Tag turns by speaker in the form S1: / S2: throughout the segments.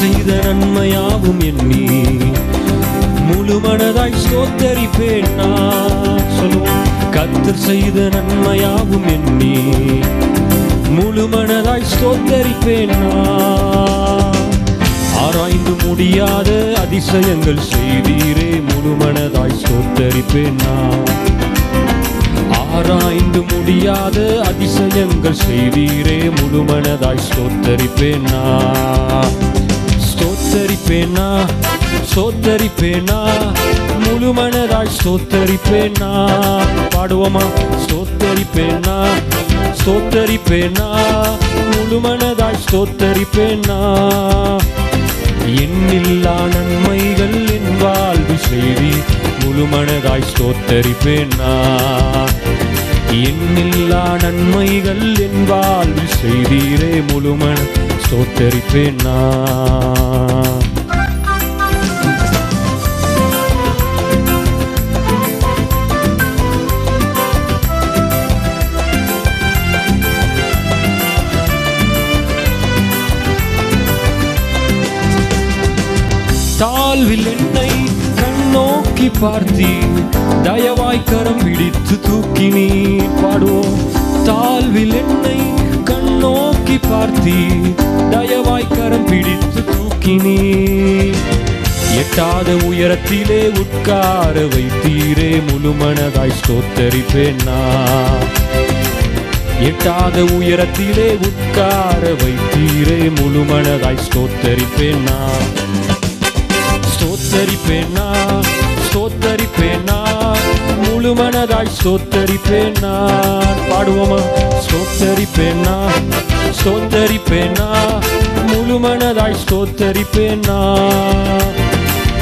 S1: செய்த நன்மையாவும் எண்ணி முழு மனதாய் நான். சொல்லுவோம் கத்தர் செய்த நன்மையாவும் எண்ணி முழு மனதாய் ஸ்தோத்தரிப்பேன் நான். ஆராய்ந்து முடியாத அதிசயங்கள் செய்தீரே முழு மனதாய் ஸ்தோத்தரிப்பேன் நான். ஆராய்ந்து முடியாத அதிசயங்கள் செய்தீரே முழுமனதாய் மனதாய் ஸ்தோத்தரிப்பேனா ஸ்தோத்தரிப்பேனா ஸ்தோத்தரிப்பேனா முழு மனதாய் ஸ்தோத்தரிப்பேனா பாடுவோமா? ஸ்தோத்தரிப்பேனா ஸ்தோத்தரிப்பேனா முழு மனதாய் ஸ்தோத்தரிப்பேனா எண்ணில்லா நன்மைகள் என் வாழ்வு செய்தி முழு மனதாய் ஸ்தோத்தரிப்பேனா எண்ணில்லா நன்மைகள் என் வாழ்வு செய்தீரே முழுமன மன ஸ்தோத்தரிப்பேனா தாழ்வில் என்னை கண்ணோக்கி பார்த்தீர். தயவாய் கரம் பிடித்து தூக்கி நீ பாடுவோம். தாழ்வில் என்னை தூக்கி பார்த்தி தயவாய் கரம் பிடித்து தூக்கி எட்டாத உயரத்திலே உட்கார வைத்தீரே முழுமனதாய் ஸ்தோத்தரிப்பேன் நான் எட்டாத உயரத்திலே உட்கார வைத்தீரே முழுமனதாய் ஸ்தோத்தரிப்பேனா ஸ்தோத்தரிப்பேனா ஸ்தோத்தரிப்பேனா முழுமனதாய் ஸ்தோத்தரிப்பேனா பாடுவோமா? ஸ்தோத்த ஸ்தோத்தரிப்பேனா? முழுமனதாய் ஸ்தோத்தரிப்பேனா?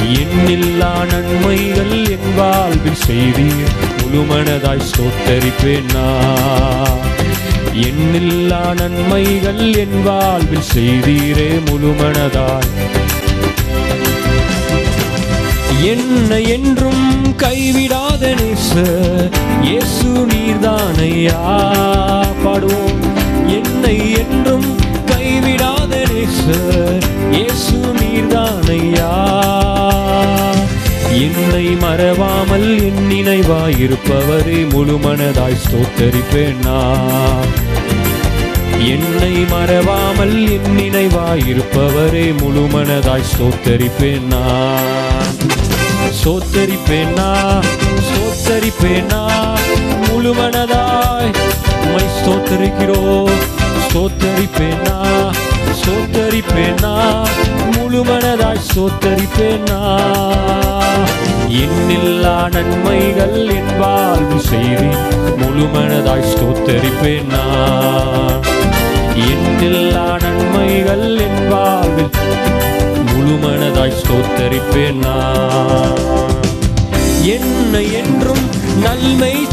S1: எண்ணில்லா நன்மைகள் என் வாழ்வில் செய்தீர். முழுமனதாய் ஸ்தோத்தரிப்பேனா? எண்ணில்லா நன்மைகள் என் வாழ்வில் செய்தீரே முழுமனதாய் என்னை என்றும் கைவிடாத நேச இயேசு நீர்தானையா? பாடுவோம். என்னை என்றும் கைவிடாத நேசர் இயேசு நீர்தானையா? என்னை மறவாமல் என் நினைவாயிருப்பவரே முழு மனதாய் ஸ்தோத்தரிப்பேன்? நான் என்னை மறவாமல் என் நினைவாயிருப்பவரே முழு மனதாய் ஸ்தோத்தரிப்பேன்? சோத்தரிப்பேனா சோத்தரிப்பேனா முழு மனதாய் ஸ்தோத்தரிக்கிறோம் ஸ்தோத்தரிப்பேனா ஸ்தோத்தரிப்பேனா முழு மனதாய் ஸ்தோத்தரிப்பேனா எண்ணில்லா நன்மைகள் என் வாழ்வு செய்தி முழு மனதாய் ஸ்தோத்தரிப்பேனா எண்ணில்லா நன்மைகள் என் வாழ்வில் முழு மனதாய் ஸ்தோத்தரிப்பேன்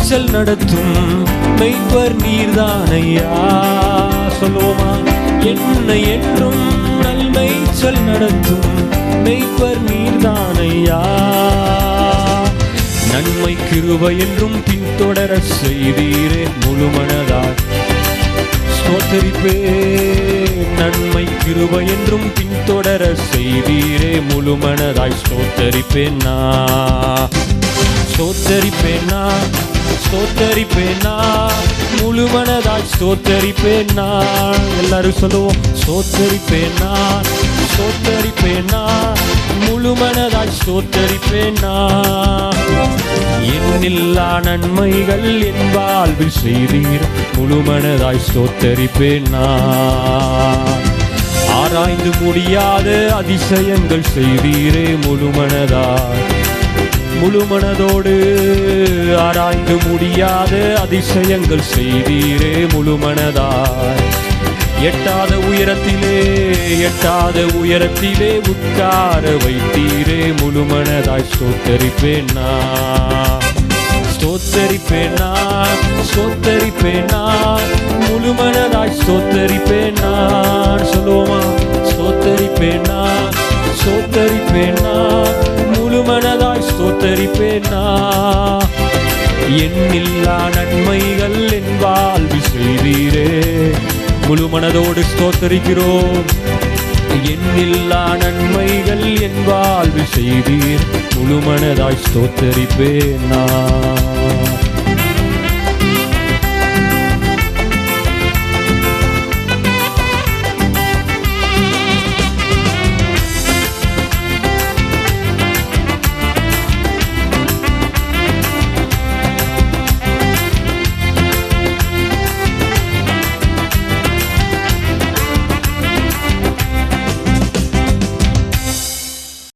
S1: நல்மைச்சல் நடத்தும் மெய்ப்பர் நீர்தானையா? சொல்லுவோமா? என்னை என்றும் நல்மைச்சல் நடத்தும் மெய்ப்பர் நீர்தானையா? நன்மை கிருபை என்றும் பின்தொடர செய்தீரே முழுமனதாய். ஸ்தோத்தரிப்பே நன்மை கிருபை என்றும் பின்தொடர செய்தீரே முழு மனதாய் ஸ்தோத்தரிப்பேனா ஸ்தோத்தரிப்பேனா ஸ்தோத்தரிப்பேனா? முழு மனதாய் ஸ்தோத்தரிப்பேனா? எல்லாரும் சொல்லுவோம் ஸ்தோத்தரிப்பேனா? சோத்தரிப்பேனா முழு மனதாய் ஸ்தோத்தரிப்பேனா? என்னில்லா நன்மைகள் என் வாழ்வில் செய்தீர் முழு மனதாய் ஸ்தோத்தரிப்பேனா? ஆராய்ந்து முடியாத அதிசயங்கள் செய்தீரே முழு மனதாய் முழு மனதோடு ஆராய்ந்து முடியாத அதிசயங்கள் செய்தீரே முழு மனதாய். எட்டாத உயரத்திலே எட்டாத உயரத்திலே உட்கார வைத்தீரே முழு மனதாய். ஸ்தோத்தரிப்பேனா ஸ்தோத்தரிப்பேனா ஸ்தோத்தரிப்பேனா முழு மனதாய் ஸ்தோத்தரிப்பேனா சொல்லுவோமா? ஸ்தோத்தரிப்பேனா ஸ்தோத்தரிப்பேனா முழு மனதாய். ஸ்தோத்தரிப்பேனா எண்ணில்லா நன்மைகள் என் வாழ்வு செய்தீரே. முழு மனதோடு ஸ்தோத்தரிக்கிறோம். எண்ணில்லா நன்மைகள் என் வாழ்வு செய்தீர். முழுமனதாய் ஸ்தோத்தரிப்பேன் நான்.